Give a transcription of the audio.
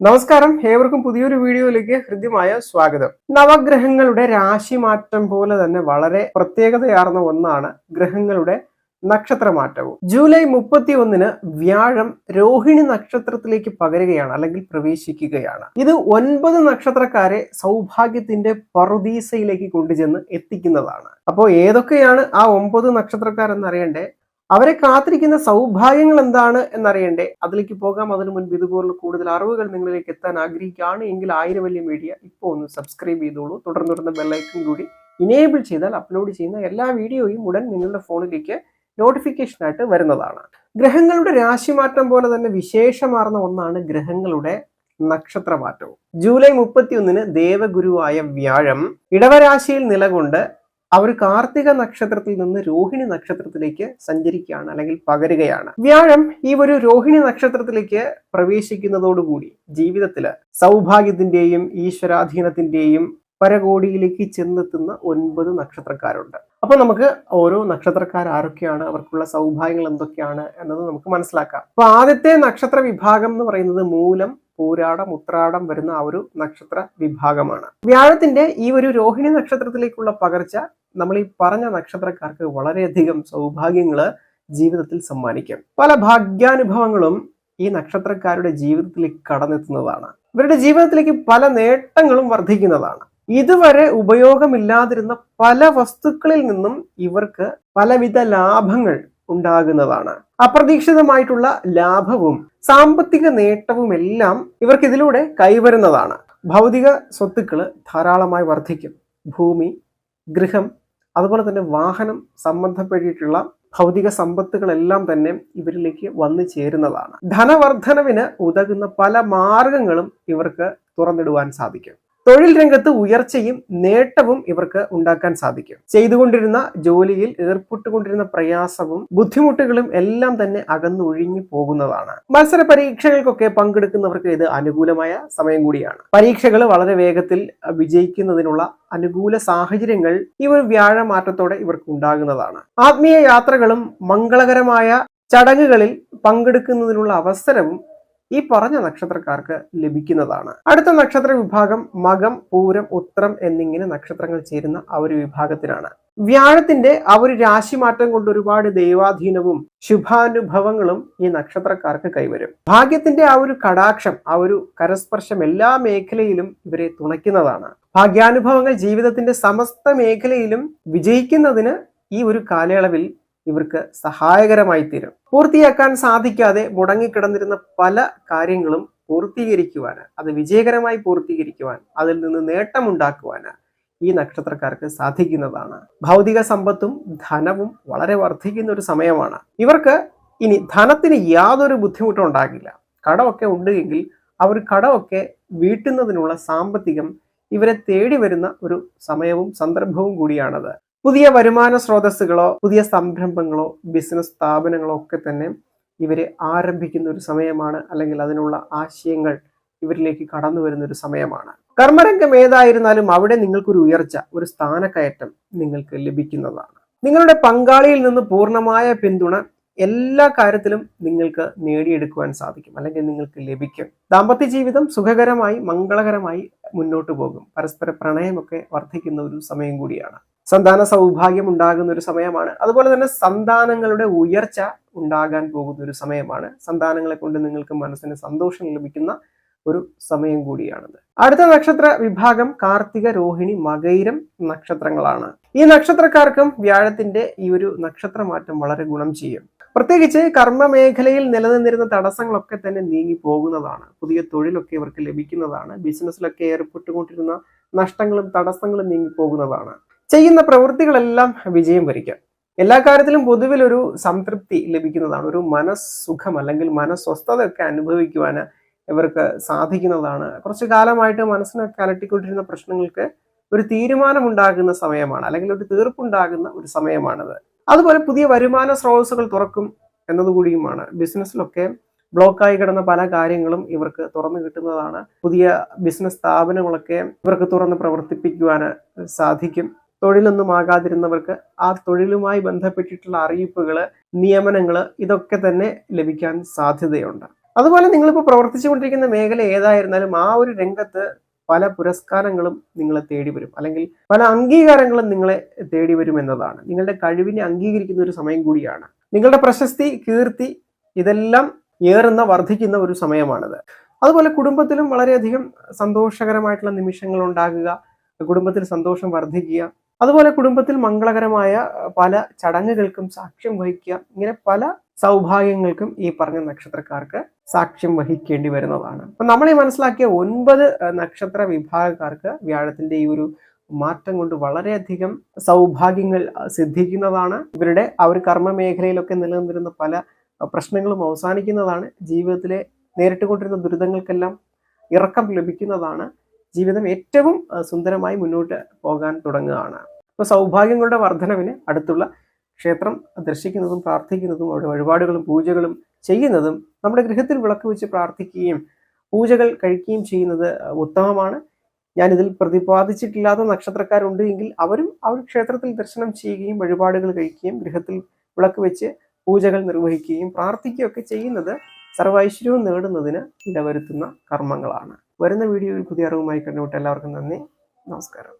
നമസ്കാരം. ഏവർക്കും പുതിയൊരു വീഡിയോയിലേക്ക് ഹൃദ്യമായ സ്വാഗതം. നവഗ്രഹങ്ങളുടെ രാശി മാറ്റം പോലെ തന്നെ വളരെ പ്രത്യേകതയാർന്ന ഒന്നാണ് ഗ്രഹങ്ങളുടെ നക്ഷത്രമാറ്റവും. ജൂലൈ മുപ്പത്തി ഒന്നിന് വ്യാഴം രോഹിണി നക്ഷത്രത്തിലേക്ക് പകരുകയാണ് അല്ലെങ്കിൽ പ്രവേശിക്കുകയാണ്. ഇത് ഒൻപത് നക്ഷത്രക്കാരെ സൗഭാഗ്യത്തിന്റെ പറുദീസയിലേക്ക് കൊണ്ടുചെന്ന് എത്തിക്കുന്നതാണ്. അപ്പോൾ ഏതൊക്കെയാണ് ആ ഒമ്പത് നക്ഷത്രക്കാരെന്നറിയണ്ടേ? അവരെ കാത്തിരിക്കുന്ന സൗഭാഗ്യങ്ങൾ എന്താണ് എന്നറിയണ്ടേ? അതിലേക്ക് പോകാം. അതിനു മുൻപ് ഇതുപോലുള്ള കൂടുതൽ അറിവുകൾ നിങ്ങളിലേക്ക് എത്താൻ ആഗ്രഹിക്കുകയാണ്. എങ്കിൽ ആയിരം വലിയ മീഡിയ ഇപ്പോൾ ഒന്ന് സബ്സ്ക്രൈബ് ചെയ്തോളൂ. തുടർന്ന് വരുന്ന ബെല്ലൈക്കൺ കൂടി ഇനേബിൾ ചെയ്താൽ അപ്ലോഡ് ചെയ്യുന്ന എല്ലാ വീഡിയോയും ഉടൻ നിങ്ങളുടെ ഫോണിലേക്ക് നോട്ടിഫിക്കേഷനായിട്ട് വരുന്നതാണ്. ഗ്രഹങ്ങളുടെ രാശിമാറ്റം പോലെ തന്നെ വിശേഷമാർന്ന ഒന്നാണ് ഗ്രഹങ്ങളുടെ നക്ഷത്രമാറ്റവും. ജൂലൈ മുപ്പത്തിയൊന്നിന് ദേവഗുരുവായ വ്യാഴം ഇടവരാശിയിൽ നിലകൊണ്ട് അവർ കാർത്തിക നക്ഷത്രത്തിൽ നിന്ന് രോഹിണി നക്ഷത്രത്തിലേക്ക് സഞ്ചരിക്കുകയാണ് അല്ലെങ്കിൽ പകരുകയാണ്. വ്യാഴം ഈ ഒരു രോഹിണി നക്ഷത്രത്തിലേക്ക് പ്രവേശിക്കുന്നതോടുകൂടി ജീവിതത്തിൽ സൗഭാഗ്യത്തിന്റെയും ഈശ്വരാധീനത്തിന്റെയും പരകോടിയിലേക്ക് ചെന്നെത്തുന്ന ഒൻപത് നക്ഷത്രക്കാരുണ്ട്. അപ്പൊ നമുക്ക് ഓരോ നക്ഷത്രക്കാർ ആരൊക്കെയാണ് അവർക്കുള്ള സൗഭാഗ്യങ്ങൾ എന്തൊക്കെയാണ് എന്നത് നമുക്ക് മനസ്സിലാക്കാം. അപ്പൊ ആദ്യത്തെ നക്ഷത്ര വിഭാഗം എന്ന് പറയുന്നത് മൂലം പൂരാടം ഉത്രാടം വരുന്ന ആ ഒരു നക്ഷത്ര വിഭാഗമാണ്. വ്യാഴത്തിന്റെ ഈ ഒരു രോഹിണി നക്ഷത്രത്തിലേക്കുള്ള പകർച്ച നമ്മൾ ഈ പറഞ്ഞ നക്ഷത്രക്കാർക്ക് വളരെയധികം സൗഭാഗ്യങ്ങൾ ജീവിതത്തിൽ സമ്മാനിക്കും. പല ഭാഗ്യാനുഭവങ്ങളും ഈ നക്ഷത്രക്കാരുടെ ജീവിതത്തിലേക്ക് കടന്നെത്തുന്നതാണ്. ഇവരുടെ ജീവിതത്തിലേക്ക് പല നേട്ടങ്ങളും വർദ്ധിക്കുന്നതാണ്. ഇതുവരെ ഉപയോഗമില്ലാതിരുന്ന പല വസ്തുക്കളിൽ നിന്നും ഇവർക്ക് പലവിധ ലാഭങ്ങൾ ഉണ്ടാകുന്നതാണ്. അപ്രതീക്ഷിതമായിട്ടുള്ള ലാഭവും സാമ്പത്തിക നേട്ടവും എല്ലാം ഇവർക്ക് ഇതിലൂടെ കൈവരുന്നതാണ്. ഭൗതിക സ്വത്തുക്കൾ ധാരാളമായി വർദ്ധിക്കും. ഭൂമി ഗൃഹം അതുപോലെ തന്നെ വാഹനം സംബന്ധപ്പെട്ടിട്ടുള്ള ഭൗതിക സമ്പത്തുകളെല്ലാം തന്നെ ഇവരിലേക്ക് വന്നു ചേരുന്നതാണ്. ധനവർദ്ധനവിന് ഉതകുന്ന പല മാർഗങ്ങളും ഇവർക്ക് തുറന്നിടുവാൻ സാധിക്കും. തൊഴിൽ രംഗത്ത് ഉയർച്ചയും നേട്ടവും ഇവർക്ക് ഉണ്ടാക്കാൻ സാധിക്കും. ചെയ്തുകൊണ്ടിരുന്ന ജോലിയിൽ ഏർപ്പെട്ടുകൊണ്ടിരുന്ന പ്രയാസവും ബുദ്ധിമുട്ടുകളും എല്ലാം തന്നെ അകന്നൊഴിഞ്ഞു പോകുന്നതാണ്. മത്സര പരീക്ഷകൾക്കൊക്കെ പങ്കെടുക്കുന്നവർക്ക് ഇത് അനുകൂലമായ സമയം കൂടിയാണ്. പരീക്ഷകൾ വളരെ വേഗത്തിൽ വിജയിക്കുന്നതിനുള്ള അനുകൂല സാഹചര്യങ്ങൾ ഈ ഒരു വ്യാഴമാറ്റത്തോടെ ഇവർക്ക് ഉണ്ടാകുന്നതാണ്. ആത്മീയ യാത്രകളും മംഗളകരമായ ചടങ്ങുകളിൽ പങ്കെടുക്കുന്നതിനുള്ള അവസരവും ഈ പറഞ്ഞ നക്ഷത്രക്കാർക്ക് ലഭിക്കുന്നതാണ്. അടുത്ത നക്ഷത്ര വിഭാഗം മകം പൂരം ഉത്രം എന്നിങ്ങനെ നക്ഷത്രങ്ങൾ ചേരുന്ന ആ ഒരു വിഭാഗത്തിനാണ്. വ്യാഴത്തിന്റെ ആ ഒരു രാശിമാറ്റം കൊണ്ട് ഒരുപാട് ദൈവാധീനവും ശുഭാനുഭവങ്ങളും ഈ നക്ഷത്രക്കാർക്ക് കൈവരും. ഭാഗ്യത്തിന്റെ ആ ഒരു കടാക്ഷം ആ ഒരു കരസ്പർശം എല്ലാ മേഖലയിലും ഇവരെ തുണയ്ക്കുന്നതാണ്. ഭാഗ്യാനുഭവങ്ങൾ ജീവിതത്തിന്റെ സമസ്ത മേഖലയിലും വിജയിക്കുന്നതിന് ഈ ഒരു കാലയളവിൽ ഇവർക്ക് സഹായകരമായി തീരും. പൂർത്തിയാക്കാൻ സാധിക്കാതെ മുടങ്ങിക്കിടന്നിരുന്ന പല കാര്യങ്ങളും പൂർത്തീകരിക്കുവാൻ അത് വിജയകരമായി പൂർത്തീകരിക്കുവാൻ അതിൽ നിന്ന് നേട്ടമുണ്ടാക്കുവാൻ ഈ നക്ഷത്രക്കാർക്ക് സാധിക്കുന്നതാണ്. ഭൗതിക സമ്പത്തും ധനവും വളരെ വർദ്ധിക്കുന്ന ഒരു സമയമാണ്. ഇവർക്ക് ഇനി ധനത്തിന് യാതൊരു ബുദ്ധിമുട്ടും ഉണ്ടാകില്ല. കടമൊക്കെ ഉണ്ടെങ്കിൽ അവർ കടമൊക്കെ വീട്ടുന്നതിനുള്ള സാമ്പത്തികം ഇവരെ തേടി വരുന്ന ഒരു സമയവും സന്ദർഭവും കൂടിയാണത്. പുതിയ വരുമാന സ്രോതസ്സുകളോ പുതിയ സംരംഭങ്ങളോ ബിസിനസ് സ്ഥാപനങ്ങളോ ഒക്കെ തന്നെ ഇവർ ആരംഭിക്കുന്ന ഒരു സമയമാണ്. അല്ലെങ്കിൽ അതിനുള്ള ആശയങ്ങൾ ഇവരിലേക്ക് കടന്നു വരുന്ന ഒരു സമയമാണ്. കർമ്മരംഗം ഏതായിരുന്നാലും അവിടെ നിങ്ങൾക്കൊരു ഉയർച്ച ഒരു സ്ഥാനക്കയറ്റം നിങ്ങൾക്ക് ലഭിക്കുന്നതാണ്. നിങ്ങളുടെ പങ്കാളിയിൽ നിന്ന് പൂർണമായ പിന്തുണ എല്ലാ കാര്യത്തിലും നിങ്ങൾക്ക് നേടിയെടുക്കുവാൻ സാധിക്കും. അല്ലെങ്കിൽ നിങ്ങൾക്ക് ലഭിക്കും. ദാമ്പത്യ ജീവിതം സുഖകരമായി മംഗളകരമായി മുന്നോട്ട് പോകും. പരസ്പര പ്രണയമൊക്കെ വർദ്ധിക്കുന്ന ഒരു സമയം കൂടിയാണ്. സന്താന സൗഭാഗ്യം ഉണ്ടാകുന്ന ഒരു സമയമാണ്. അതുപോലെ തന്നെ സന്താനങ്ങളുടെ ഉയർച്ച ഉണ്ടാകാൻ പോകുന്ന ഒരു സമയമാണ്. സന്താനങ്ങളെ കൊണ്ട് നിങ്ങൾക്ക് മനസ്സിന് സന്തോഷം ലഭിക്കുന്ന ഒരു സമയം കൂടിയാണത്. അടുത്ത നക്ഷത്ര വിഭാഗം കാർത്തിക രോഹിണി മകൈരം നക്ഷത്രങ്ങളാണ്. ഈ നക്ഷത്രക്കാർക്കും വ്യാഴത്തിന്റെ ഈ ഒരു നക്ഷത്രമാറ്റം വളരെ ഗുണം ചെയ്യും. പ്രത്യേകിച്ച് കർമ്മ മേഖലയിൽ നിലനിന്നിരുന്ന തടസ്സങ്ങളൊക്കെ തന്നെ നീങ്ങി പോകുന്നതാണ്. പുതിയ തൊഴിലൊക്കെ ഇവർക്ക് ലഭിക്കുന്നതാണ്. ബിസിനസ്സിലൊക്കെ ഏർപ്പെട്ടുകൊണ്ടിരുന്ന നഷ്ടങ്ങളും തടസ്സങ്ങളും നീങ്ങി പോകുന്നതാണ്. ചെയ്യുന്ന പ്രവൃത്തികളെല്ലാം വിജയം വരിക്കാം. എല്ലാ കാര്യത്തിലും പൊതുവിൽ ഒരു സംതൃപ്തി ലഭിക്കുന്നതാണ് ഒരു മനസ്സുഖം അല്ലെങ്കിൽ മനസ്വസ്ഥതയൊക്കെ അനുഭവിക്കുവാൻ ഇവർക്ക് സാധിക്കുന്നതാണ്. കുറച്ചു കാലമായിട്ട് മനസ്സിനൊക്കെ അലട്ടിക്കൊണ്ടിരുന്ന പ്രശ്നങ്ങൾക്ക് ഒരു തീരുമാനമുണ്ടാകുന്ന സമയമാണ് അല്ലെങ്കിൽ ഒരു തീർപ്പുണ്ടാകുന്ന ഒരു സമയമാണത്. അതുപോലെ പുതിയ വരുമാന സ്രോതസ്സുകൾ തുറക്കും എന്നതുകൂടിയുമാണ്. ബിസിനസ്സിലൊക്കെ ബ്ലോക്കായി കിടന്ന പല കാര്യങ്ങളും ഇവർക്ക് തുറന്നു കിട്ടുന്നതാണ്. പുതിയ ബിസിനസ് സ്ഥാപനങ്ങളൊക്കെ ഇവർക്ക് തുറന്ന് പ്രവർത്തിപ്പിക്കുവാൻ സാധിക്കും. തൊഴിലൊന്നും ആകാതിരുന്നവർക്ക് ആ തൊഴിലുമായി ബന്ധപ്പെട്ടിട്ടുള്ള അറിയിപ്പുകൾ നിയമനങ്ങൾ ഇതൊക്കെ തന്നെ ലഭിക്കാൻ സാധ്യതയുണ്ട്. അതുപോലെ നിങ്ങളിപ്പോൾ പ്രവർത്തിച്ചുകൊണ്ടിരിക്കുന്ന മേഖല ഏതായിരുന്നാലും ആ ഒരു രംഗത്ത് പല പുരസ്കാരങ്ങളും നിങ്ങളെ തേടി വരും അല്ലെങ്കിൽ പല അംഗീകാരങ്ങളും നിങ്ങളെ തേടി വരും എന്നതാണ്. നിങ്ങളുടെ കഴിവിനെ അംഗീകരിക്കുന്ന ഒരു സമയം കൂടിയാണ്. നിങ്ങളുടെ പ്രശസ്തി കീർത്തി ഇതെല്ലാം ഏറുന്ന വർദ്ധിക്കുന്ന ഒരു സമയമാണിത്. അതുപോലെ കുടുംബത്തിലും വളരെയധികം സന്തോഷകരമായിട്ടുള്ള നിമിഷങ്ങൾ ഉണ്ടാകുക കുടുംബത്തിൽ സന്തോഷം വർദ്ധിക്കുക അതുപോലെ കുടുംബത്തിൽ മംഗളകരമായ പല ചടങ്ങുകൾക്കും സാക്ഷ്യം വഹിക്കുക ഇങ്ങനെ പല സൗഭാഗ്യങ്ങൾക്കും ഈ പറഞ്ഞ നക്ഷത്രക്കാർക്ക് സാക്ഷ്യം വഹിക്കേണ്ടി വരുന്നതാണ്. അപ്പൊ നമ്മളീ മനസ്സിലാക്കിയ ഒൻപത് നക്ഷത്ര വിഭാഗക്കാർക്ക് വ്യാഴത്തിന്റെ ഈ ഒരു മാറ്റം കൊണ്ട് വളരെയധികം സൗഭാഗ്യങ്ങൾ സിദ്ധിക്കുന്നതാണ്. ഇവരുടെ ആ ഒരു കർമ്മ മേഖലയിലൊക്കെ നിലനിന്നിരുന്ന പല പ്രശ്നങ്ങളും അവസാനിക്കുന്നതാണ്. ജീവിതത്തിലെ നേരിട്ടുകൊണ്ടിരുന്ന ദുരിതങ്ങൾക്കെല്ലാം ഇറക്കം ലഭിക്കുന്നതാണ്. ജീവിതം ഏറ്റവും സുന്ദരമായി മുന്നോട്ട് പോകാൻ തുടങ്ങുകയാണ്. അപ്പോൾ സൗഭാഗ്യങ്ങളുടെ വർധനവിന് അടുത്തുള്ള ക്ഷേത്രം ദർശിക്കുന്നതും പ്രാർത്ഥിക്കുന്നതും അവിടെ വഴിപാടുകളും പൂജകളും ചെയ്യുന്നതും നമ്മുടെ ഗൃഹത്തിൽ വിളക്ക് വെച്ച് പ്രാർത്ഥിക്കുകയും പൂജകൾ കഴിക്കുകയും ചെയ്യുന്നത് ഉത്തമമാണ്. ഞാൻ ഇതിൽ പ്രതിപാദിച്ചിട്ടില്ലാത്ത നക്ഷത്രക്കാരുണ്ട് എങ്കിൽ അവരും ഒരു ക്ഷേത്രത്തിൽ ദർശനം ചെയ്യുകയും വഴിപാടുകൾ കഴിക്കുകയും ഗൃഹത്തിൽ വിളക്ക് വെച്ച് പൂജകൾ നിർവഹിക്കുകയും പ്രാർത്ഥിക്കുകയൊക്കെ ചെയ്യുന്നത് സർവൈശ്വര്യവും നേടുന്നതിന് ഇടവരുത്തുന്ന കർമ്മങ്ങളാണ്. വരുന്ന വീഡിയോയിൽ പുതിയ അറിവുമായി കണ്ടുമുട്ട എല്ലാവർക്കും നന്ദി. നമസ്കാരം.